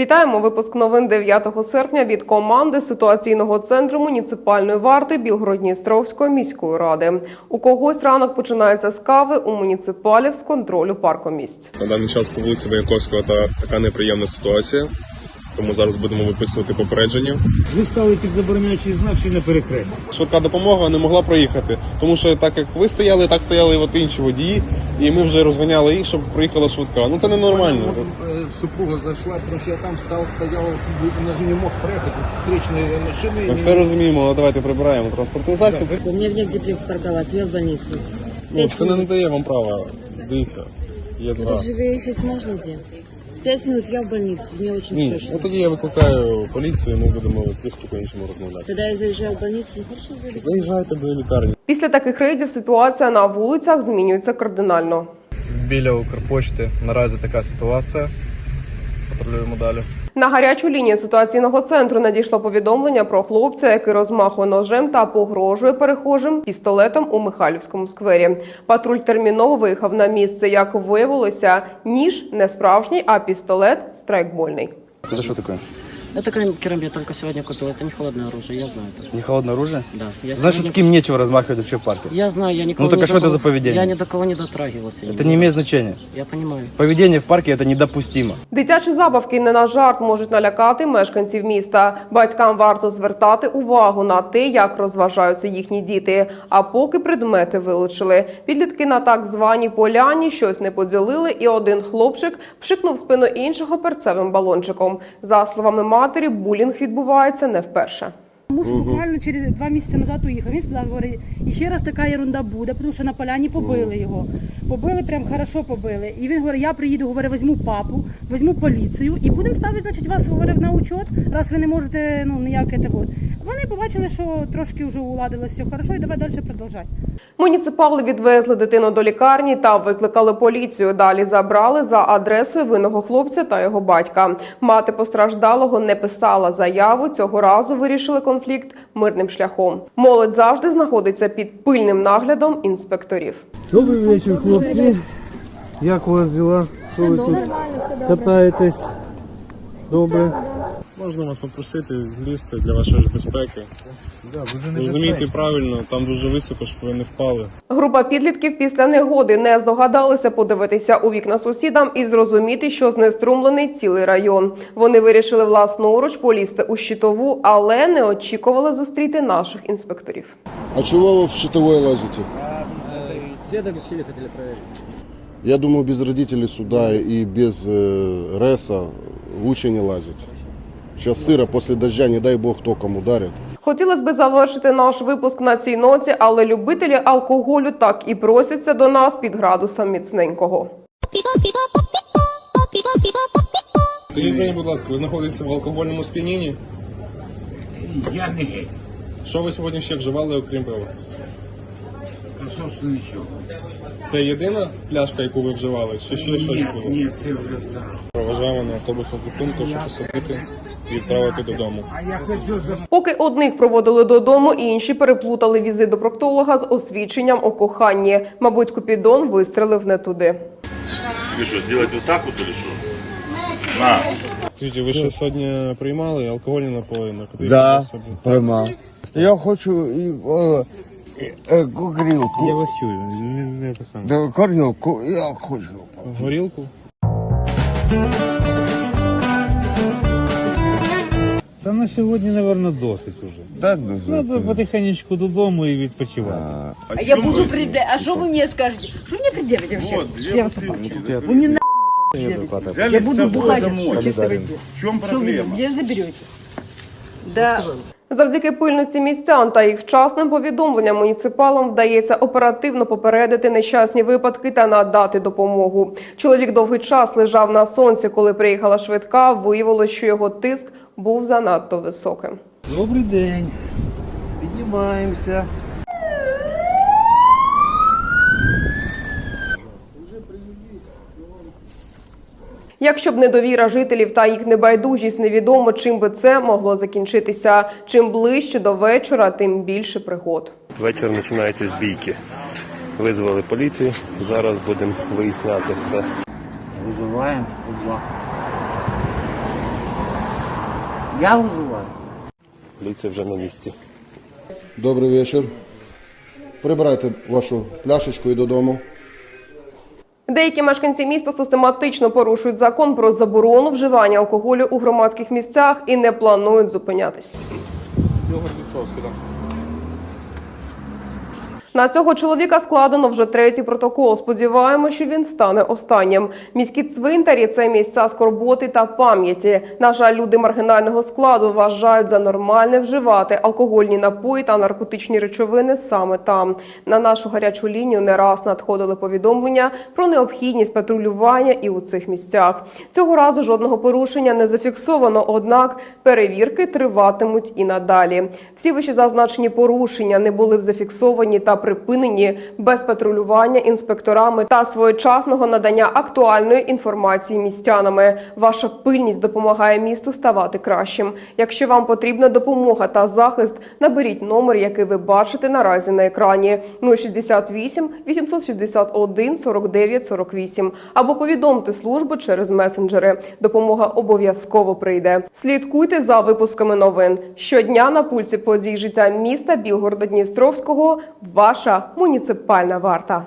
Вітаємо випуск новин 9 серпня від команди ситуаційного центру муніципальної варти Білгородністровської міської ради. У когось ранок починається з кави, у муніципалів з контролю паркомісць. На даний час по вулиці Маяковського та така неприємна ситуація. Тому зараз будемо виписувати попередження. Ви стали під забороняючий знак чи на перехресті. Швидка допомога не могла проїхати, тому що так як ви стояли, так стояли і от інші водії, і ми вже розганяли їх, щоб приїхала швидка. Ну це ненормально. Э, Супруга зашла, потому что я там стал, стоял, не мог проехать, встречные машины. Ми все розуміємо, але давайте прибираємо транспортний засіб. У меня негде парковаться, я в больнице. Ну, це не надає вам права. Дивіться, є два. Тут живее ехать можно где? Пять минут, я в больнице, мне очень Ні, страшно. ну тоді я викликаю поліцію, і ми будемо трішки по-іншому розмовляти. Когда я заїжджаю в больницю, ну хорошо, заезжаю. Заїжджайте до лікарні. Після таких рейдів ситуація на вулицях змінюється кардинально. Біля Укрпочти наразі така ситуація. Патрулюємо далі. На гарячу лінію ситуаційного центру надійшло повідомлення про хлопця, який розмахує ножем та погрожує перехожим пістолетом у Михайлівському сквері. Патруль терміново виїхав на місце. Як виявилося, ніж не справжній, а пістолет страйкбольний. Це що таке? Это кер- керамбит я только сегодня купил. Это не холодное оружие, я знаю это. Не холодне оружие? Да. Я Значит, сегодня- таким нечего размахивать вообще в парке. Я знаю, я никого Ну, так ни а до что это кого- за поведение? Я ни до кого не дотрагивался. Это не имеет значения. Я понимаю. Поведение в парке это недопустимо. Дитячі забавки не на жарт можуть налякати мешканців міста. Батькам варто звертати увагу на те, як розважаються їхні діти. А поки предмети вилучили, підлітки на так званій поляні щось не поділили, і один хлопчик пшикнув в спину іншого перцевим балончиком. За словами матері, булінг відбувається не вперше. Муж буквально через два місяці назад уїхав. Він сказав, говорить, і ще раз така ерунда буде, тому що на поляні побили його. Побили, прям хорошо побили. І він говорить, я приїду, говорить, візьму папу, візьму поліцію і будемо ставити, значить, вас говорив на учет, раз ви не можете ну ніяк це вот. Вони побачили, що трошки вже уладилось все хорошо, і давай далі продовжати. Муніципали відвезли дитину до лікарні та викликали поліцію. Далі забрали за адресою винного хлопця та його батька. Мати постраждалого не писала заяву. Цього разу вирішили конфлікт мирним шляхом. Молодь завжди знаходиться під пильним наглядом інспекторів. Добрий вечір, хлопці. Як у вас діла? Що ви тут катаєтесь? Добре. Можна вас попросити злізти для вашої ж безпеки. Розумійте правильно, там дуже високо, щоб ви не впали. Група підлітків після негоди не здогадалися подивитися у вікна сусідам і зрозуміти, що знеструмлений цілий район. Вони вирішили власноруч полізти у щитову, але не очікували зустріти наших інспекторів. А чего вы в щитовой лазите? Света решили, хотели проверить. Я думаю, без родителей суда и без э, РЭСа лучше не лазить. Сейчас сыро, после дождя, не дай бог, током ударит. Хотілося б завершити наш випуск на цій ноті, але любителі алкоголю так і просяться до нас під градусом міцненького. Скажіть мені, будь ласка, ви знаходитеся в алкогольному сп'янінні? Я не геть. Що ви сьогодні ще вживали, окрім пива? А собственно нічого. Це єдина пляшка, яку ви вживали, чи ще щось було? Ні, це вже стало. Проважаємо на автобусну зупинку, щоб посадити і відправити додому. А я хочу за Поки одних проводили додому, інші переплутали візит до проктолога з освідченням у коханні. Мабуть, Купідон вистрелив не туди. Ты что, сделать вот так вот или что? На. Скажіть, ви що сьогодні приймали алкогольні напої? наркотичні Да, приймав. Я хочу і, е, е, горілку. Я вас чую, не, не те саме. Да, горілку, я хочу. Горілку? Та на сьогодні, мабуть, досить уже. Так, да, Треба потихенечку додому і відпочивати. А я буду А что вы мне скажете? Что мне предъявите вообще? Вот, две бутылки. Вы мне на... Взяли Я с буду собой бухать домой. в чистом В чем Что вы проблема? где заберете? Да. Завдяки пильності містян та їх вчасним повідомленням муніципалам вдається оперативно попередити нещасні випадки та надати допомогу. Чоловік довгий час лежав на сонці, коли приїхала швидка. Виявилось, що його тиск був занадто високим. Добрий день. Піднімаємося. Якщо б недовіра жителів та їх небайдужість, невідомо чим би це могло закінчитися. Чим ближче до вечора, тим більше пригод. Вечір починається з бійки. Визвали поліцію, зараз будемо виясняти все. Визиваємо 102. Я вызываю. Поліція вже на місці. Добрий вечір. Прибирайте вашу пляшечку і додому. Деякі мешканці міста систематично порушують закон про заборону вживання алкоголю у громадських місцях і не планують зупинятись. На цього чоловіка складено вже третій протокол. Сподіваємося, що він стане останнім. Міські цвинтарі це місця скорботи та пам'яті. На жаль, люди маргінального складу вважають за нормальне вживати алкогольні напої та наркотичні речовини саме там. На нашу гарячу лінію не раз надходили повідомлення про необхідність патрулювання і у цих місцях. Цього разу жодного порушення не зафіксовано, однак перевірки триватимуть і надалі. Всі вищезазначені порушення не були б зафіксовані та припинені без патрулювання інспекторами та своєчасного надання актуальної інформації містянами. Ваша пильність допомагає місту ставати кращим. Якщо вам потрібна допомога та захист, наберіть номер, який ви бачите наразі на екрані 068 861 49 48 або повідомте службу через месенджери. Допомога обов'язково прийде. Слідкуйте за випусками новин щодня на пульсі подій життя міста Білгорода Дністровського. Ваша муніципальна варта.